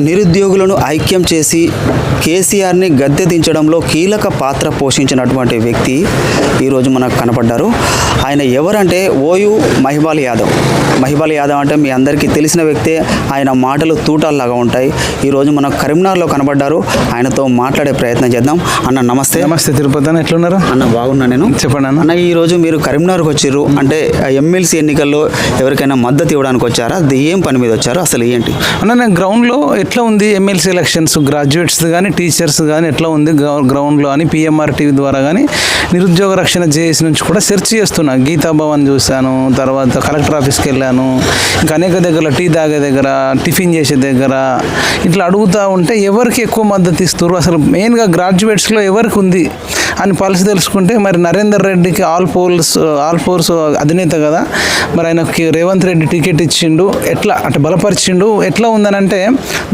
నిరుద్యోగులను ఐక్యం చేసి కేసీఆర్ని గద్దె దించడంలో కీలక పాత్ర పోషించినటువంటి వ్యక్తి ఈరోజు మనకు కనపడ్డారు. ఆయన ఎవరంటే ఓయు మహిబాల్ యాదవ్. మహిబాల్ యాదవ్ అంటే మీ అందరికీ తెలిసిన వ్యక్తే. ఆయన మాటలు తూటాల్లాగా ఉంటాయి. ఈరోజు మనకు కరీంనగర్లో కనపడ్డారు ఆయనతో మాట్లాడే ప్రయత్నం చేద్దాం. అన్న నమస్తే. నమస్తే తిరుపతి అన్న ఎట్లున్నారు? అన్న బాగున్నా నేను. చెప్పండి అన్న. అన్న ఈరోజు మీరు కరీంనగర్కి వచ్చిర్రు అంటే ఎమ్మెల్సీ ఎన్నికల్లో ఎవరికైనా మద్దతు ఇవ్వడానికి వచ్చారా? అది ఏం పని మీద వచ్చారు? అసలు ఏంటి? అన్న నేను గ్రౌండ్లో ఎట్లా ఉంది ఎమ్మెల్సీ ఎలక్షన్స్ గ్రాడ్యుయేట్స్ కానీ టీచర్స్ కానీ ఎట్లా ఉంది గ్రౌండ్లో అని పిఎంఆర్ టీవీ ద్వారా కానీ నిరుద్యోగ రక్షణ జేఏసీ నుంచి కూడా సెర్చ్ చేస్తున్నా. గీతా భవన్ చూశాను తర్వాత కలెక్టర్ ఆఫీస్కి వెళ్ళాను ఇంకా అనేక దగ్గర టీ తాగే దగ్గర టిఫిన్ చేసే దగ్గర ఇట్లా అడుగుతూ ఉంటే ఎవరికి ఎక్కువ మద్దతు ఇస్తారు అసలు మెయిన్గా గ్రాడ్యుయేట్స్లో ఎవరికి ఉంది? అని పాలసీ తెలుసుకుంటే మరి నరేందర్ రెడ్డికి ఆల్ పోల్స్ ఆల్ ఫోర్స్ అధినేత కదా. మరి ఆయనకి రేవంత్ రెడ్డి టికెట్ ఇచ్చిండు. ఎట్లా? అంటే బలపరిచిండు. ఎట్లా ఉందని అంటే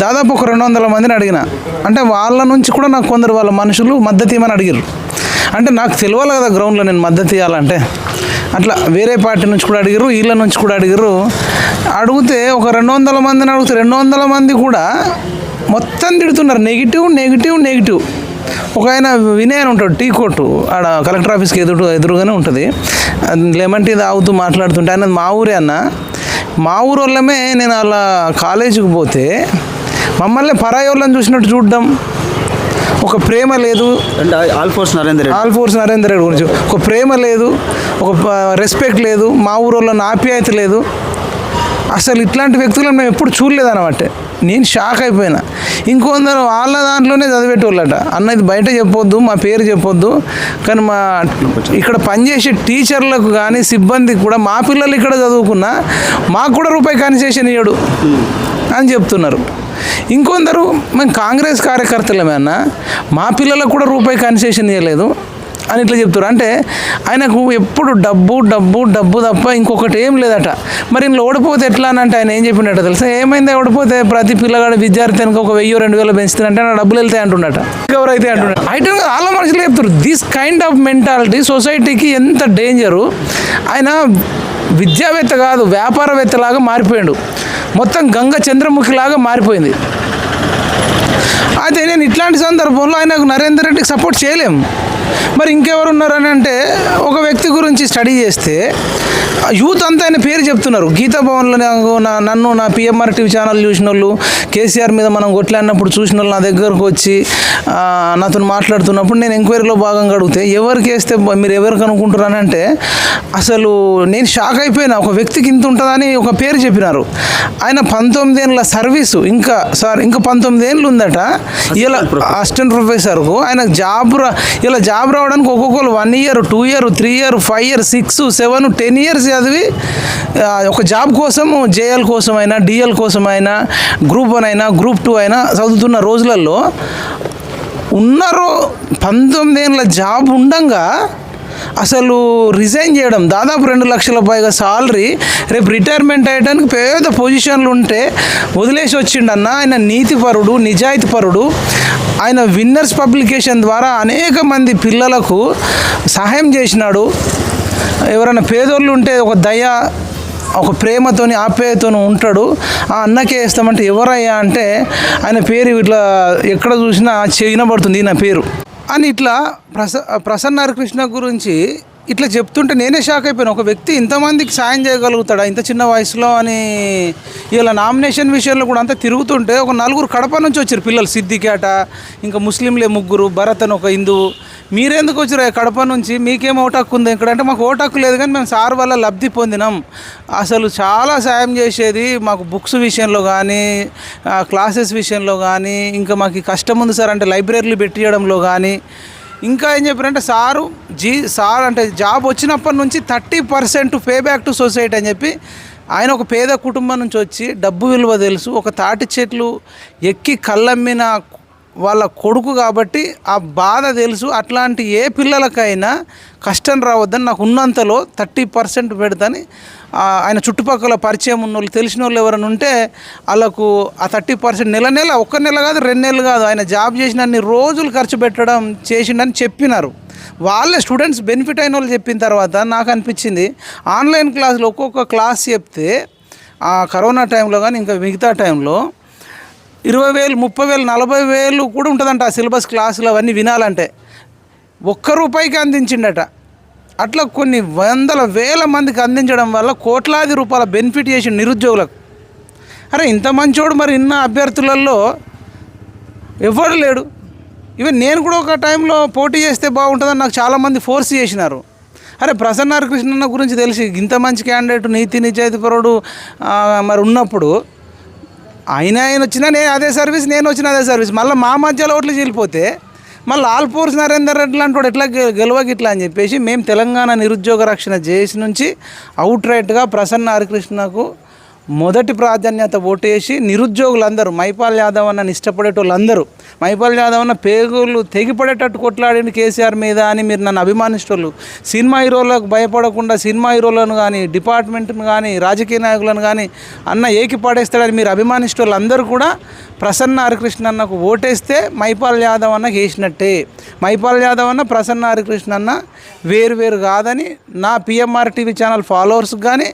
దాదాపు ఒక రెండు వందల మందిని అడిగిన. అంటే వాళ్ళ నుంచి కూడా నాకు కొందరు వాళ్ళ మనుషులు మద్దతు ఇవ్వమని అడిగారు అంటే నాకు తెలియాలి కదా గ్రౌండ్లో నేను మద్దతు ఇవ్వాలంటే అట్లా వేరే పార్టీ నుంచి కూడా అడిగారు వీళ్ళ నుంచి కూడా అడిగారు అడిగితే ఒక రెండు వందల మందిని అడిగితే రెండు వందల మంది కూడా మొత్తం తిడుతున్నారు. నెగిటివ్ నెగిటివ్ నెగిటివ్ ఒక ఆయన వినయ్ అని ఉంటాడు టీ కొట్టు ఆడ కలెక్టర్ ఆఫీస్కి ఎదురు ఎదురుగానే ఉంటుంది. అది లెమన్ టీ తాగుతూ మాట్లాడుతుంటే ఆయన మా ఊరే అన్న. మా ఊరు వాళ్ళమే నేను అలా కాలేజీకి పోతే మమ్మల్ని పరాయి వాళ్ళని చూసినట్టు చూడడం. ఒక ప్రేమ లేదు. ఆల్ఫోర్స్ నరేందర్ రెడ్డి. ఆల్ ఫోర్స్ నరేందర్ రెడ్డి గురించి. ఒక ప్రేమ లేదు. ఒక రెస్పెక్ట్ లేదు. మా ఊరోళ్ళ ఆప్యాయత లేదు. అసలు ఇట్లాంటి వ్యక్తులను మేము ఎప్పుడు చూడలేదన్నమాట. నేను షాక్ అయిపోయినా. ఇంకొందరు వాళ్ళ దాంట్లోనే చదివేటోళ్ళట. అన్న ఇది బయట చెప్పొద్దు మా పేరు చెప్పొద్దు. కానీ మా ఇక్కడ పనిచేసే టీచర్లకు కానీ సిబ్బందికి కూడా మా పిల్లలు ఇక్కడ చదువుకున్నా మాకు కూడా రూపాయి కన్సెషన్ ఇవ్వడు అని చెప్తున్నారు. ఇంకొందరు మేము కాంగ్రెస్ కార్యకర్తలమే అన్న మా పిల్లలకు కూడా రూపాయి కన్సెషన్ ఇవ్వలేదు అని ఇట్లా చెప్తారు అంటే ఆయనకు ఎప్పుడు డబ్బు డబ్బు డబ్బు తప్ప ఇంకొకటి ఏం లేదట. మరి ఇంట్లో ఓడిపోతే ఎట్లా అని అంటే ఆయన ఏం చెప్పిండట తెలుసా? ఏమైంది? ఓడిపోతే ప్రతి పిల్లగాడు విద్యార్థి కనుక ఒక వెయ్యి రెండు వేలు పెంచుతారంటే నా డబ్బులు వెళ్తాయి అంటున్నట ఎవరు అయితే అంటున్నాడు అయితే చాలా మనుషులు చెప్తారు దిస్ కైండ్ ఆఫ్ మెంటాలిటీ సొసైటీకి ఎంత డేంజరు ఆయన విద్యావేత్త కాదు వ్యాపారవేత్తలాగా మారిపోయాడు. మొత్తం గంగ చంద్రముఖిలాగా మారిపోయింది. అయితే నేను ఇట్లాంటి సందర్భంలో ఆయనకు నరేందర్ రెడ్డికి సపోర్ట్ చేయలేము. మరి ఇంకెవరు ఉన్నారని అంటే ఒక వ్యక్తి గురించి స్టడీ చేస్తే యూత్ అంతా ఆయన పేరు చెప్తున్నారు. గీతా భవన్లో నాకు నా- నన్ను నా పిఎంఆర్ టీవీ ఛానల్ చూసిన వాళ్ళు కేసీఆర్ మీద మనం కొట్లాడినప్పుడు చూసిన వాళ్ళు నా దగ్గరకు వచ్చి నాతో మాట్లాడుతున్నప్పుడు నేను ఎంక్వైరీలో భాగంగా అడిగితే ఎవరికి వేస్తే మీరు ఎవరికి అనుకుంటున్నానంటే అసలు నేను షాక్ అయిపోయినా. ఒక వ్యక్తికి ఇంత ఉంటుందని ఒక పేరు చెప్పినారు. ఆయన పంతొమ్మిది ఏళ్ళ సర్వీసు ఇంకా సార్ ఇంకా పంతొమ్మిది ఏళ్ళు ఉందట. ఇలా అసిస్టెంట్ ప్రొఫెసర్కు ఆయన జాబ్ రా ఇలా జాబ్ రావడానికి ఒక్కొక్కరు one year two year three year five year six seven ten years చదివి ఒక జాబ్ కోసం జేఎల్ కోసమైనా డిఎల్ కోసమైనా గ్రూప్ వన్ అయినా గ్రూప్ టూ అయినా చదువుతున్న రోజులలో ఉన్నారో పంతొమ్మిది ఏళ్ళ జాబ్ ఉండంగా అసలు రిజైన్ చేయడం దాదాపు రెండు లక్షల పైగా సాలరీ రేపు రిటైర్మెంట్ అయ్యడానికి పేద పొజిషన్లు ఉంటే వదిలేసి వచ్చిండన్న ఆయన నీతిపరుడు నిజాయితీపరుడు ఆయన విన్నర్స్ పబ్లికేషన్ ద్వారా అనేక మంది పిల్లలకు సహాయం చేసినాడు. ఎవరైనా పేదోళ్ళు ఉంటే ఒక దయ ఒక ప్రేమతోని ఆప్యాయతోని ఉంటాడు. ఆ అన్నకే వేస్తామంటే ఎవరయ్యా అంటే ఆయన పేరు ఇట్లా ఎక్కడ చూసినా చేయనబడుతుంది నా పేరు. అని ఇట్లా ప్రస ప్రసన్న హరికృష్ణ గురించి ఇట్లా చెప్తుంటే నేనే షాక్ అయిపోయాను. ఒక వ్యక్తి ఇంతమందికి సాయం చేయగలుగుతాడా? ఇంత చిన్న వయసులో అని ఇలా నామినేషన్ విషయంలో కూడా అంతా తిరుగుతుంటే ఒక నలుగురు కడప నుంచి వచ్చారు పిల్లలు. సిద్దికేట ఇంకా ముస్లింలే ముగ్గురు భరత్ అని ఒక హిందువు మీరెందుకు వచ్చారు? కడప నుంచి మీకేం ఓటక్కు ఉంది? ఇక్కడ అంటే మాకు ఓటక్కు లేదు కానీ మేము సార్ వల్ల లబ్ధి పొందినాం. అసలు చాలా సాయం చేసేది మాకు బుక్స్ విషయంలో కానీ క్లాసెస్ విషయంలో కానీ ఇంకా మాకు కష్టం ఉంది సార్ అంటే లైబ్రరీలు పెట్టియడంలో కానీ. ఇంకా ఏం చెప్పారంటే సారు జీ సార్ అంటే జాబ్ వచ్చినప్పటి నుంచి thirty percent pay back to society అని చెప్పి ఆయన ఒక పేద కుటుంబం నుంచి వచ్చి డబ్బు విలువ తెలుసు. ఒక తాటి చెట్లు ఎక్కి కళ్ళమ్మిన వాళ్ళ కొడుకు కాబట్టి ఆ బాధ తెలుసు. అట్లాంటి ఏ పిల్లలకైనా కష్టం రావద్దని నాకు ఉన్నంతలో థర్టీ పర్సెంట్ పెడతాని. ఆయన చుట్టుపక్కల పరిచయం ఉన్న వాళ్ళు తెలిసిన వాళ్ళు ఎవరైనా ఉంటే వాళ్ళకు ఆ థర్టీ పర్సెంట్ నెల నెల ఒక్క నెల కాదు రెండు నెలలు కాదు. ఆయన జాబ్ చేసిన అన్ని రోజులు ఖర్చు పెట్టడం చేసిండని చెప్పినారు. వాళ్ళే స్టూడెంట్స్ బెనిఫిట్ అయిన వాళ్ళు చెప్పిన తర్వాత నాకు అనిపించింది ఆన్లైన్ క్లాసులు ఒక్కొక్క క్లాస్ చెప్తే ఆ కరోనా టైంలో కానీ ఇంకా మిగతా టైంలో ఇరవై వేలు ముప్పై వేలు నలభై వేలు కూడా ఉంటుందంట ఆ సిలబస్ క్లాసులు అవన్నీ వినాలంటే. ఒక్క రూపాయికి అందించిండట. అట్లా కొన్ని వందల వేల మందికి అందించడం వల్ల కోట్లాది రూపాయల బెనిఫిట్ చేసి నిరుద్యోగులకు. అరే ఇంత మంచోడు మరి ఇన్న అభ్యర్థులలో ఎవడు లేడు. ఈవెన్ నేను కూడా ఒక టైంలో పోటీ చేస్తే బాగుంటుందని నాకు చాలామంది ఫోర్స్ చేసినారు. అరే ప్రసన్న కృష్ణన్న గురించి తెలిసి ఇంత మంచి క్యాండిడేట్ నీతి నిజాయితీపరుడు మరి ఉన్నప్పుడు ఆయన ఆయన వచ్చినా నేను అదే సర్వీస్ నేను వచ్చిన అదే సర్వీస్. మళ్ళీ మా మధ్యలో ఓట్లు చీలిపోతే మళ్ళీ ఆల్పూర్స్ నరేందర్ రెడ్డి లాంటి వాడు ఎట్లా గెలవకి ఇట్లా అని చెప్పేసి మేము తెలంగాణ నిరుద్యోగ రక్షణ చేసి నుంచి అవుట్ రైట్గా ప్రసన్న హరికృష్ణకు మొదటి ప్రాధాన్యత ఓటేసి నిరుద్యోగులందరూ మైపాల్ యాదవ్ అన్నని ఇష్టపడేటోళ్ళందరూ మైపాల్ యాదవ్ అన్న పేగులు తెగిపడేటట్టు కొట్లాడిన కేసీఆర్ మీద అని మీరు నన్ను అభిమానిస్తోళ్ళు సినిమా హీరోలకు భయపడకుండా సినిమా హీరోలను కానీ డిపార్ట్మెంట్ను కానీ రాజకీయ నాయకులను కానీ అన్న ఏకి పడేస్తాడని మీరు అభిమానిస్తోళ్ళు అందరూ కూడా ప్రసన్న హరికృష్ణ అన్నకు ఓటేస్తే మైపాల్ యాదవ్ అన్న వేసినట్టే మైపాల్ యాదవ్ అన్న ప్రసన్న హరికృష్ణ అన్న వేరు వేరు కాదని నా పిఎంఆర్ టీవీ ఛానల్ ఫాలోవర్స్కి కానీ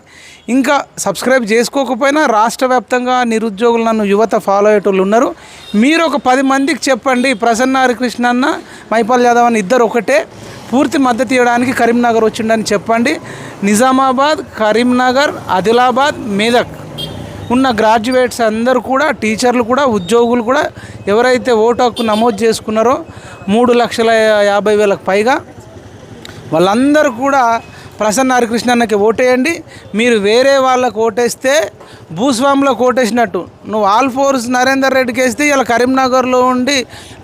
ఇంకా సబ్స్క్రైబ్ చేసుకో చేసుకోకపోయినా రాష్ట్ర వ్యాప్తంగా నిరుద్యోగులు నన్ను యువత ఫాలో అయ్యేటోళ్ళు ఉన్నారు. మీరు ఒక పది మందికి చెప్పండి ప్రసన్న హరికృష్ణ అన్న మైపాల్ యాదవ్ అన్న ఇద్దరు ఒకటే. పూర్తి మద్దతు ఇవ్వడానికి కరీంనగర్ వచ్చిండని చెప్పండి. నిజామాబాద్ కరీంనగర్ ఆదిలాబాద్ మేదక్ ఉన్న గ్రాడ్యుయేట్స్ అందరూ కూడా టీచర్లు కూడా ఉద్యోగులు కూడా ఎవరైతే ఓటు హక్కు నమోదు చేసుకున్నారో మూడు లక్షల యాభై వేలకు పైగా వాళ్ళందరూ కూడా ప్రసన్న హరికృష్ణ అన్నకి ఓటేయండి. మీరు వేరే వాళ్ళకు ఓటేస్తే భూస్వాములకు ఓటేసినట్టు. నువ్వు ఆల్ ఫోర్స్ నరేందర్ రెడ్డికి వేస్తే ఇలా కరీంనగర్లో ఉండి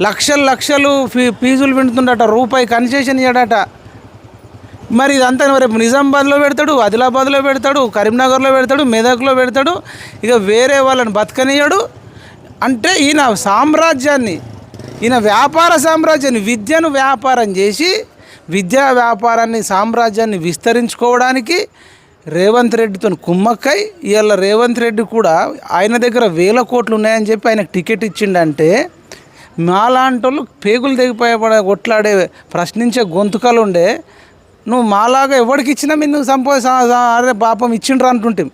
లక్షలు లక్షలు ఫీ ఫీజులు వింటుండట రూపాయి కన్సెషన్ ఇయ్యడట. మరి ఇదంతా రేపు నిజామాబాద్లో పెడతాడు ఆదిలాబాద్లో పెడతాడు కరీంనగర్లో పెడతాడు మెదక్లో పెడతాడు. ఇక వేరే వాళ్ళని బతకనియడు అంటే ఈయన సామ్రాజ్యాన్ని ఈయన వ్యాపార సామ్రాజ్యాన్ని విద్యను వ్యాపారం చేసి విద్యా వ్యాపారాన్ని సామ్రాజ్యాన్ని విస్తరించుకోవడానికి రేవంత్ రెడ్డితో కుమ్మక్కై ఇవాళ రేవంత్ రెడ్డి కూడా ఆయన దగ్గర వేల కోట్లు ఉన్నాయని చెప్పి ఆయనకు టికెట్ ఇచ్చిండంటే మాలాంటోళ్ళు పేగులు తెగిపోయే కొట్లాడే ప్రశ్నించే గొంతుకలు ఉండే నువ్వు మాలాగా ఎవరికి ఇచ్చినా మీరు నువ్వు సంపో అరే పాపం ఇచ్చిండ్రా అంటుంటే.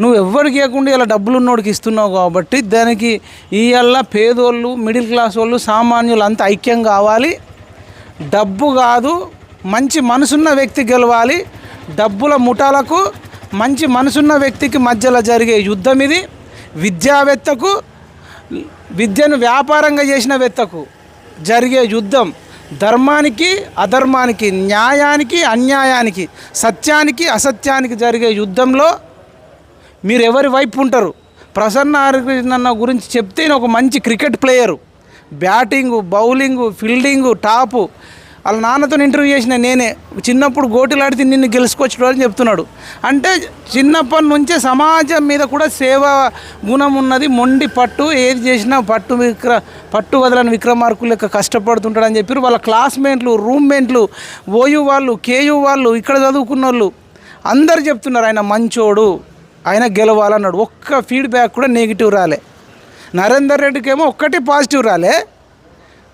నువ్వు ఎవరికి ఇవ్వకుండా ఇలా డబ్బులు ఉన్నోడికి ఇస్తున్నావు కాబట్టి దానికి ఇవాళ పేదోళ్ళు మిడిల్ క్లాస్ వాళ్ళు సామాన్యులు అంతా ఐక్యం కావాలి. డబ్బు కాదు మంచి మనసున్న వ్యక్తి గెలవాలి. డబ్బుల ముఠాలకు మంచి మనసున్న వ్యక్తికి మధ్యలో జరిగే యుద్ధం ఇది విద్యావేత్తకు విద్యను వ్యాపారంగా చేసిన వేత్తకు జరిగే యుద్ధం ధర్మానికి అధర్మానికి న్యాయానికి అన్యాయానికి సత్యానికి అసత్యానికి జరిగే యుద్ధంలో మీరు ఎవరి వైపు ఉంటారు? ప్రసన్న హరికృష్ణ గురించి చెప్తే ఒక మంచి cricket player. Batting bowling fielding top. వాళ్ళ నాన్నతో ఇంటర్వ్యూ చేసిన నేనే. చిన్నప్పుడు గోటిలాడితే నిన్ను గెలుచుకోవచ్చు అని చెప్తున్నాడు. అంటే చిన్నప్పటి నుంచే సమాజం మీద కూడా సేవా గుణం ఉన్నది. మొండి పట్టు ఏది చేసినా పట్టు విక్ర పట్టు వదలని విక్రమార్కులు లెక్క కష్టపడుతుంటాడని చెప్పారు వాళ్ళ క్లాస్మేట్లు రూమ్మేట్లు ఓయూ వాళ్ళు కేయూ వాళ్ళు ఇక్కడ చదువుకున్న వాళ్ళు అందరు చెప్తున్నారు. ఆయన మంచోడు ఆయన గెలవాలన్నాడు. ఒక్క ఫీడ్బ్యాక్ కూడా నెగిటివ్ రాలే. నరేందర్ రెడ్డికి ఏమో ఒక్కటి పాజిటివ్ రాలే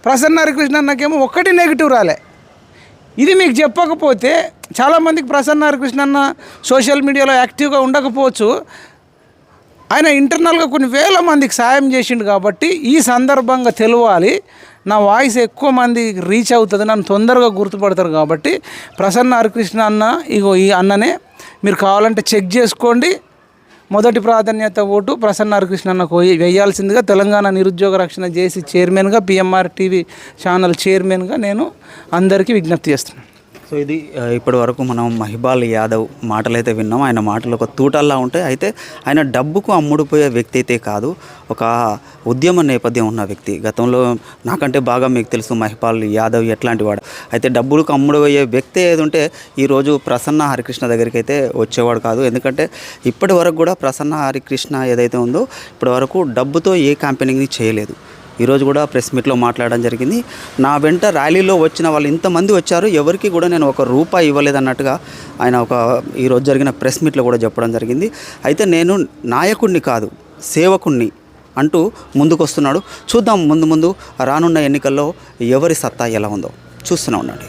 ప్రసన్న హరికృష్ణ అన్నకేమో ఒక్కటి నెగిటివ్ రాలే. ఇది మీకు చెప్పకపోతే చాలామందికి ప్రసన్న హరికృష్ణ అన్న సోషల్ మీడియాలో యాక్టివ్గా ఉండకపోవచ్చు. ఆయన ఇంటర్నల్గా కొన్ని వేల మందికి సాయం చేసిండు కాబట్టి ఈ సందర్భంగా తెలవాలి. నా వాయిస్ ఎక్కువ మంది రీచ్ అవుతుంది నన్ను తొందరగా గుర్తుపడతారు కాబట్టి ప్రసన్న హరికృష్ణ అన్న ఇగో ఈ అన్ననే మీరు కావాలంటే చెక్ చేసుకోండి. మొదటి ప్రాధాన్యత ఓటు ప్రసన్న హరికృష్ణన్నకు వేయాల్సిందిగా తెలంగాణ నిరుద్యోగ రక్షణ చేసి చైర్మన్గా పిఎంఆర్ టీవీ ఛానల్ చైర్మన్గా నేను అందరికీ విజ్ఞప్తి చేస్తున్నాను. సో ఇది ఇప్పటి వరకు మనం మహిబాల్ యాదవ్ మాటలైతే విన్నాం. ఆయన మాటలు ఒక తూటల్లా ఉంటాయి. అయితే ఆయన డబ్బుకు అమ్ముడుపోయే వ్యక్తి అయితే కాదు. ఒక ఉద్యమ నేపథ్యం ఉన్న వ్యక్తి. గతంలో నాకంటే బాగా మీకు తెలుసు మహిపాల్ యాదవ్ ఎట్లాంటి వాడు. అయితే డబ్బులకు అమ్ముడుపోయే వ్యక్తి ఏది ఉంటే ఈరోజు ప్రసన్న హరికృష్ణ దగ్గరికి అయితే వచ్చేవాడు కాదు. ఎందుకంటే ఇప్పటి వరకు కూడా ప్రసన్న హరికృష్ణ ఏదైతే ఉందో ఇప్పటి వరకు డబ్బుతో ఏ క్యాంపెయినింగ్ని చేయలేదు. ఈరోజు కూడా ప్రెస్ మీట్లో మాట్లాడడం జరిగింది. నా వెంట ర్యాలీలో వచ్చిన వాళ్ళు ఇంతమంది వచ్చారు. ఎవరికి కూడా నేను ఒక రూపాయి ఇవ్వలేదన్నట్టుగా ఆయన ఒక ఈరోజు జరిగిన ప్రెస్ మీట్లో కూడా చెప్పడం జరిగింది. అయితే నేను నాయకుడిని కాదు సేవకుణ్ణి అంటూ ముందుకొస్తున్నాడు. చూద్దాం ముందు ముందు రానున్న ఎన్నికల్లో ఎవరి సత్తా ఎలా ఉందో. చూస్తూనే ఉండండి.